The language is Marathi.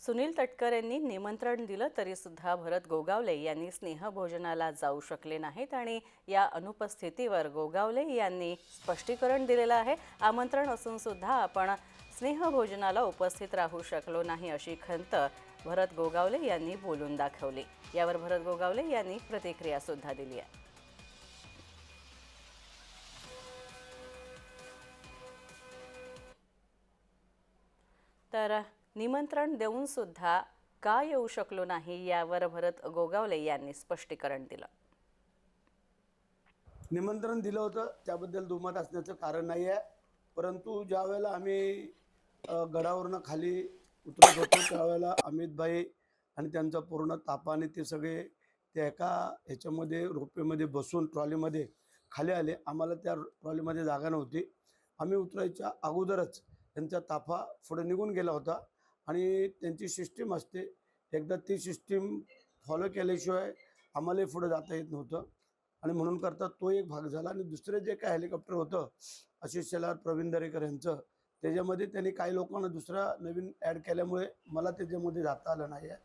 सुनील तटकर यांनी निमंत्रण दिलं तरीसुद्धा भरत गोगावले यांनी स्नेहभोजनाला जाऊ शकले नाहीत आणि या अनुपस्थितीवर गोगावले यांनी स्पष्टीकरण दिलेलं आहे. आमंत्रण असूनसुद्धा आपण स्नेहभोजनाला उपस्थित राहू शकलो नाही अशी खंत भरत गोगावले यांनी बोलून दाखवली. यावर भरत गोगावले यांनी प्रतिक्रियासुद्धा दिली आहे. तर निमंत्रण देऊन सुद्धा का येऊ शकलो नाही यावर भरत गोगावले यांनी स्पष्टीकरण दिलं. निमंत्रण दिलं होतं त्याबद्दल दुमत असण्याचं कारण नाही आहे. परंतु ज्या वेळेला आम्ही गडावरनं खाली उतरत होतो त्यावेळेला अमितभाई आणि त्यांचा पूर्ण तापाने ते सगळे त्या एका ह्याच्यामध्ये रोपेमध्ये बसून ट्रॉलीमध्ये खाली आले. आम्हाला त्या ट्रॉलीमध्ये जागा नव्हती. आम्ही उतरायच्या अगोदरच त्यांचा ताफा पुढे निघून गेला होता. आणि त्यांची सिस्टीम असते. एकदा ती सिस्टीम फॉलो केल्याशिवाय आम्हालाही पुढे जाता येत नव्हतं. आणि म्हणून करता तो एक भाग झाला आणि दुसरं जे काय हेलिकॉप्टर होतं आशिष शेलार प्रवीण दरेकर यांचं त्याच्यामध्ये त्यांनी काही लोकांना दुसरा नवीन ॲड केल्यामुळे मला त्याच्यामध्ये जाता आलं नाही आहे